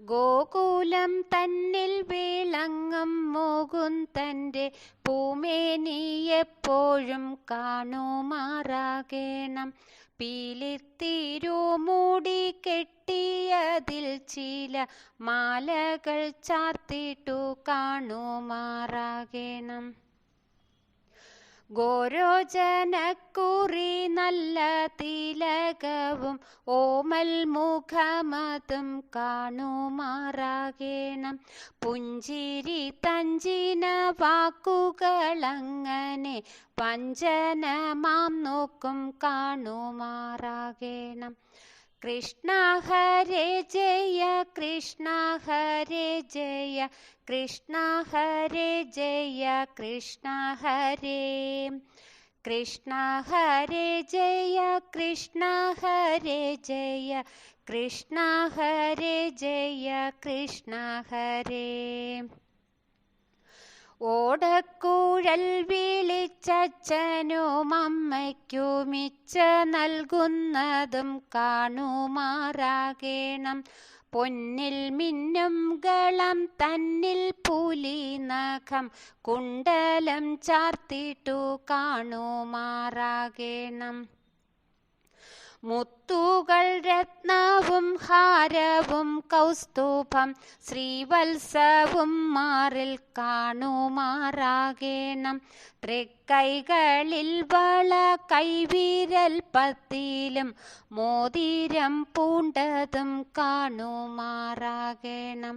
ഗോകുലം തന്നിൽ വേളങ്ങം മോകും തന്റെ പൂമേനിയെപ്പോഴും കാണുമാറാകണം. പീലിത്തിരുമൂടി കെട്ടിയതിൽ ചില മാലകൾ ചാർത്തിട്ടു കാണുമാറാകണം. ഗോരോജനക്കുറി നല്ല തിലകവും ഓമൽ മുഖമതും കാണുമാറാകേണം. പുഞ്ചിരി തഞ്ചിന വാക്കുകളങ്ങനെ പഞ്ചനമാം നോക്കും കാണുമാറാകണം. कृष्ण हरे जय कृष्ण हरे जय कृष्ण हरे जय कृष्ण हरे। कृष्ण हरे जय कृष्ण हरे जय कृष्ण हरे जय कृष्ण हरे। ഓടക്കൂഴൽ വിളിച്ചച്ഛനും അമ്മയ്ക്കുമിച്ച നൽകുന്നതും കാണുമാറാകേണം. പൊന്നിൽ മിന്നും ഗളം തന്നിൽ പുലി നഖം കുണ്ടലം ചാർത്തിട്ടു കാണുമാറാകണം. മുത്തുകൾ രത്നവും ഹാരവും കൗസ്തുഭം ശ്രീവത്സവും മാറിൽ കാണുമാറാകേണം. തൃക്കൈകളിൽ വള കൈവീരൽ പത്തിലും മോതിരം പൂണ്ടതും കാണുമാറാകണം.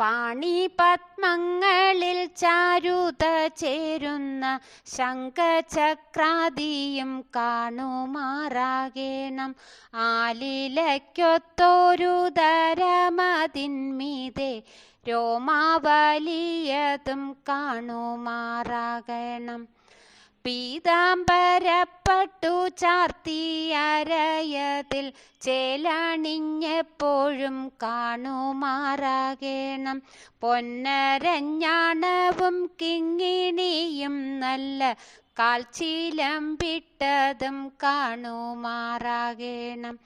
പാണിപത്മങ്ങളിൽ ചാരുത ചേരുന്ന ശംഖചക്രാദിയും കാണുമാറാകേണം. ആലിലയ്ക്കൊത്തൊരു ധരമതിന്മീതെ രോമാവലിയതും കാണുമാറാകണം. പീതാംബരപ്പട്ടു ചാർത്തിയരയതിൽ ചേലണിഞ്ഞെപ്പോഴും കാണുമാറാകേണം. പൊന്നരഞ്ഞാണവും കിങ്ങിണിയും നല്ല കാൽച്ചീലം കാണുമാറാകേണം കാണുമാറാകണം.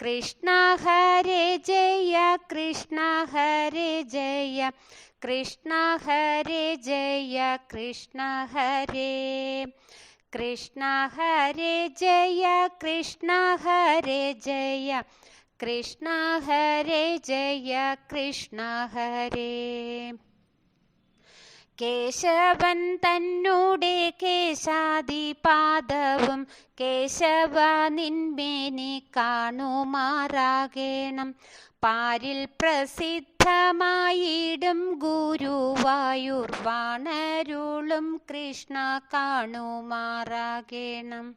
കൃഷ്ണ ഹരേ ജയ കൃഷ്ണ ഹരേ ജയ കൃഷ്ണ ഹരേ ജയ കൃഷ്ണ ഹരേ. കൃഷ്ണ ഹരേ ജയ കൃഷ്ണ ഹരേ ജയ കൃഷ്ണ ഹരേ ജയ കൃഷ്ണ ഹരേ. കേശവൻ തന്നൂടെ കേശാദിപാദവും കേശവ നിന്മേനി കാണുമാറാകേണം. പാരിൽ പ്രസിദ്ധമായിടും ഗുരുവായൂർ വാണരുളും കൃഷ്ണ കാണുമാറാകണം.